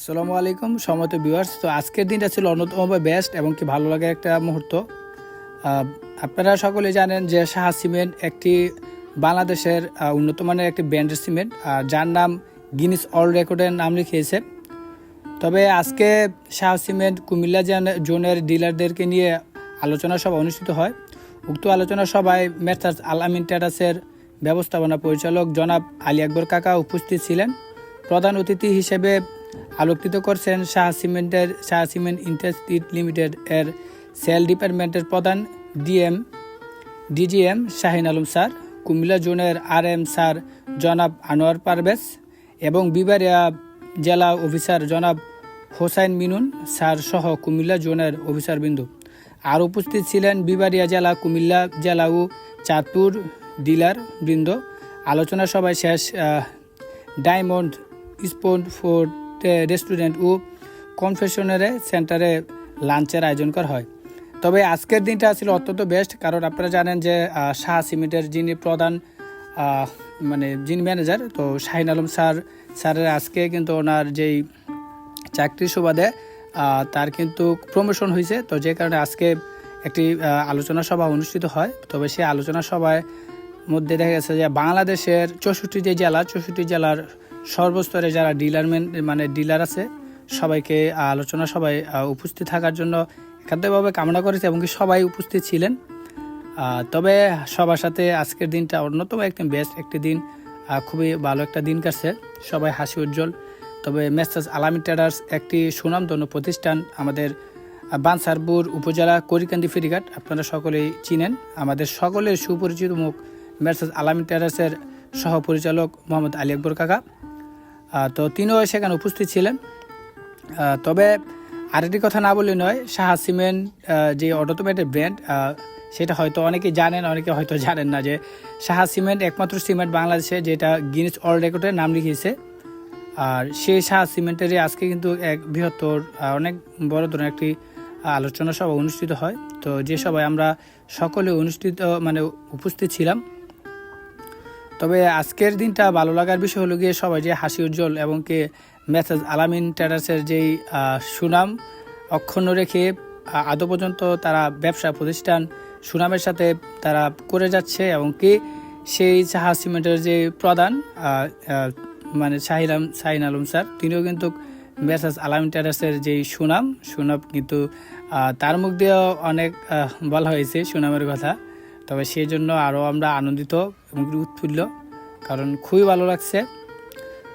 আসসালামু আলাইকুম সমত ভিউয়ার্স তো আজকের দিনটা ছিল অন্যতম বেস্ট এবং কি ভালো লাগার একটা মুহূর্ত। আপনারা সকলে জানেন যে সাহা সিমেন্ট একটি বাংলাদেশের উন্নত মানের একটি ব্র্যান্ডের সিমেন্ট যার নাম গিনিস অল রেকর্ডের নাম লিখিয়েছে তবে আজকে শাহ সিমেন্ট কুমিল্লা জেন- জোনের ডিলারদেরকে নিয়ে আলোচনা সভা অনুষ্ঠিত হয়। উক্ত আলোচনা সভায় মেসার্স আল আমিন টেরাসের ব্যবস্থাপনা পরিচালক জনাব আলী আকবর কাকা উপস্থিত ছিলেন। প্রধান অতিথি হিসেবে আলোকিত করছেন শাহ সিমেন্টের, শাহ সিমেন্ট ইন্ডাস্ট্রি লিমিটেড এর সেল ডিপার্টমেন্টের প্রধান DM, DGM Shahin Alam sir, Comilla জোনের আর এম স্যার জনাব আনোয়ার পারভেজ এবং বিবারিয়া জেলা অফিসার জনাব হোসাইন মিনুন স্যার সহ কুমিল্লা জোনের অফিসার বিন্দু আর উপস্থিত ছিলেন বিবারিয়া জেলা, কুমিল্লা জেলা ও চাঁদপুর ডিলার বৃন্দ। আলোচনা সভায় শেষ ডায়মন্ড স্পোর্ট ফোর্ড রেস্টুরেন্ট ও কনফেশনারে সেন্টারে লাঞ্চের আয়োজন করা হয়। তবে আজকের দিনটা ছিল অত্যন্ত বেস্ট কারণ আপনারা জানেন যে শাহ সিমেন্টের যিনি প্রধান মানে যিনি ম্যানেজার তো শাহিন আলম স্যার, স্যারের আজকে কিন্তু ওনার যেই চাকরির সুবাদে তার কিন্তু প্রমোশন হয়েছে। তো যে কারণে আজকে একটি আলোচনা সভা অনুষ্ঠিত হয়। তবে সেই আলোচনা সভায় মধ্যে দেখা গেছে যে, বাংলাদেশের চৌষট্টি যে জেলা, চৌষট্টি জেলার সর্বস্তরে যারা ডিলারমেন্ট মানে ডিলার আছে, সবাইকে আলোচনা সবাই উপস্থিত থাকার জন্য একান্তভাবে কামনা করেছে এবং কি সবাই উপস্থিত ছিলেন। তবে সবার সাথে আজকের দিনটা অন্যতম একটি বেস্ট একটি দিন। খুবই ভালো একটা দিন কাটছে, সবাই হাসি উজ্জ্বল। তবে মেসাজ আলামী ট্রেডার্স একটি সুনামধন্য প্রতিষ্ঠান আমাদের বানসারপুর উপজেলা করিকান্দি ফেরিঘাট, আপনারা সকলেই চিনেন। আমাদের সকলের সুপরিচিত মুখ মেসাজ আলামী ট্রেডার্সের সহপরিচালক মোহাম্মদ আলী আকবর কাকা। তো তিনিও সেখানে উপস্থিত ছিলেন। তবে আরেকটি কথা না বললে নয়, সাহা সিমেন্ট যে অটোমেটেড ব্র্যান্ড সেটা হয়তো অনেকে জানেন, অনেকে হয়তো জানেন না যে সাহা সিমেন্ট একমাত্র সিমেন্ট বাংলাদেশে যেটা গিনিস অল রেকর্ডের নাম লিখিয়েছে। আর সেই সাহা সিমেন্টেরই আজকে কিন্তু এক বৃহত্তর অনেক বড় ধরনের একটি আলোচনা সভা অনুষ্ঠিত হয়। তো যে সভায় আমরা সকলে অনুষ্ঠিত মানে উপস্থিত ছিলাম তবে আজকের দিনটা ভালো লাগার বিষয় হলো গিয়ে সবাই যে হাসি উজ্জ্বল এবং কে মেসেজ আলামিন ট্রেডার্সের যেই সুনাম অক্ষুণ্ণ রেখে আদৌ পর্যন্ত তারা ব্যবসা প্রতিষ্ঠান সুনামের সাথে তারা করে যাচ্ছে এবং কি সেই সাহা সিমেন্টের যে প্রধান মানে শাহিলাম শাহিন আলম স্যার, তিনিও কিন্তু মেসাজ আলামিন ট্রেডার্সের যেই সুনাম সুনাম কিন্তু তার মুখ দিয়েও অনেক বলা হয়েছে সুনামের কথা। তবে সেই জন্য আরও আমরা আনন্দিত এবং উৎফুল্ল, কারণ খুবই ভালো লাগছে।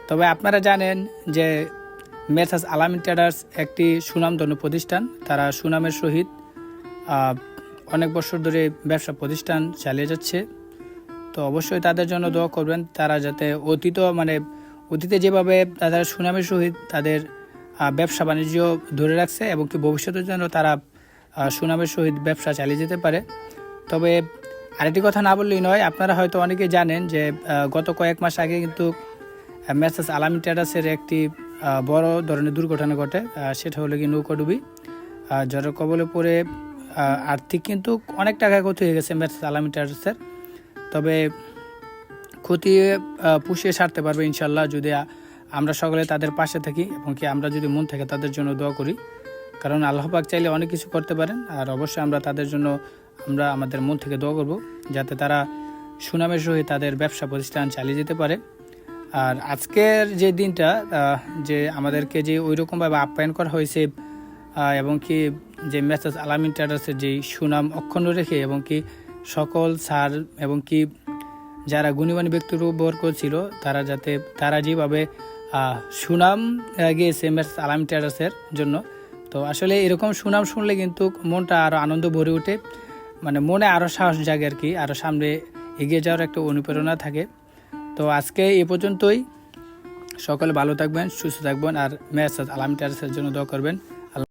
তবে আপনারা জানেন যে মেসাজ আলামিন ট্রেডার্স একটি সুনামধন্য প্রতিষ্ঠান। তারা সুনামের সহিত অনেক বছর ধরে ব্যবসা প্রতিষ্ঠান চালিয়ে যাচ্ছে। তো অবশ্যই তাদের জন্য দোয়া করবেন, তারা যাতে অতীত মানে অতীতে যেভাবে তাদের সুনামের সহিত তাদের ব্যবসা বাণিজ্য ধরে রাখছে এবং কি ভবিষ্যতের জন্য তারা সুনামের সহিত ব্যবসা চালিয়ে যেতে পারে। তবে আরেকটি কথা না বললেই নয়, আপনারা হয়তো অনেকে জানেন যে গত কয়েক মাস আগে কিন্তু মেসাজ আলামী ট্রেডার্সের একটি বড় ধরনের দুর্ঘটনা ঘটে সেটা হলো কি নৌকাডুবি। জ্বরের কবলে পড়ে আর্থিক কিন্তু অনেক টাকা ক্ষতি হয়ে গেছে মেসাজ আলামী ট্রেডার্সের। তবে ক্ষতি পুষিয়ে সারতে পারবে ইনশাল্লাহ যদি আমরা সকলে তাদের পাশে থাকি এবং কি আমরা যদি মন থেকে তাদের জন্য দোয়া করি। কারণ আল্লাহ পাক চাইলে অনেক কিছু করতে পারেন, আর অবশ্যই আমরা তাদের জন্য আমরা আমাদের মন থেকে দোয়া করব যাতে তারা সুনামের সহিত তাদের ব্যবসা প্রতিষ্ঠান চালিয়ে যেতে পারে। আর আজকের যে দিনটা যে আমাদেরকে যে ওই রকমভাবে আপ্যায়ন করা হয়েছে এবং কি যে মেসেজ আলামিন ট্রেডার্সের যেই সুনাম অক্ষুণ্ণ রেখে এবং কি সকল স্যার এবং কি যারা গুণীমানী ব্যক্তির বর্গ ছিল তারা যাতে, তারা যেভাবে সুনাম গিয়েছে মেসেজ আলামিন ট্রেডার্সের জন্য। তো আসলে এরকম সুনাম শুনলে কিন্তু মনটা আরও আনন্দ ভরে ওঠে। মানে মনে আরও সাহস জাগে আর কি আরও সামনে এগিয়ে যাওয়ার একটা অনুপ্রেরণা থাকে। তো আজকে এ পর্যন্তই। সকলে ভালো থাকবেন, সুস্থ থাকবেন, আর মেসাজ আলাম টেরাসের জন্য দোয়া করবেন।